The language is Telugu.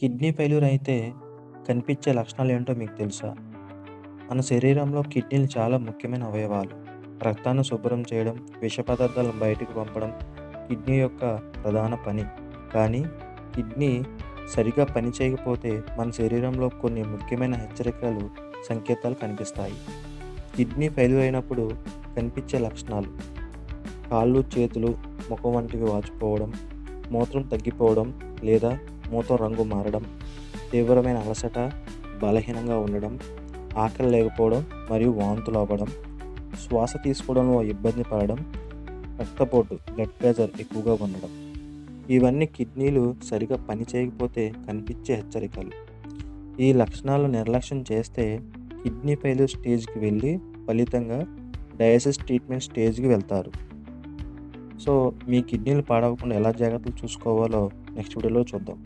కిడ్నీ ఫెయిల్యూర్ అయితే కనిపించే లక్షణాలు ఏంటో మీకు తెలుసా? మన శరీరంలో కిడ్నీలు చాలా ముఖ్యమైన అవయవాలు. రక్తాన్ని శుభ్రం చేయడం, విష పదార్థాలను బయటకు పంపడం కిడ్నీ యొక్క ప్రధాన పని. కానీ కిడ్నీ సరిగా పని చేయకపోతే మన శరీరంలో కొన్ని ముఖ్యమైన హెచ్చరికలు, సంకేతాలు కనిపిస్తాయి. కిడ్నీ ఫెయిల్యూర్ అయినప్పుడు కనిపించే లక్షణాలు కాళ్ళు, చేతులు, ముఖం వంటివి వాచిపోవడం, మూత్రం తగ్గిపోవడం లేదా మూతం రంగు మారడం, తీవ్రమైన అలసట, బలహీనంగా ఉండడం, ఆకలి లేకపోవడం మరియు వాంతులు అవ్వడం, శ్వాస తీసుకోవడంలో ఇబ్బంది పడడం, రక్తపోటు బ్లడ్ ప్రెషర్ ఎక్కువగా ఉండడం. ఇవన్నీ కిడ్నీలు సరిగా పని చేయకపోతే కనిపించే హెచ్చరికలు. ఈ లక్షణాలు నిర్లక్ష్యం చేస్తే కిడ్నీ ఫెయిల్యూర్ స్టేజ్‌కి వెళ్ళి ఫలితంగా డయాసిస్ ట్రీట్మెంట్ స్టేజ్‌కి వెళ్తారు. సో, మీ కిడ్నీలు పాడవకుండా ఎలా జాగ్రత్తలు చూసుకోవాలో నెక్స్ట్ వీడియోలో చూద్దాం.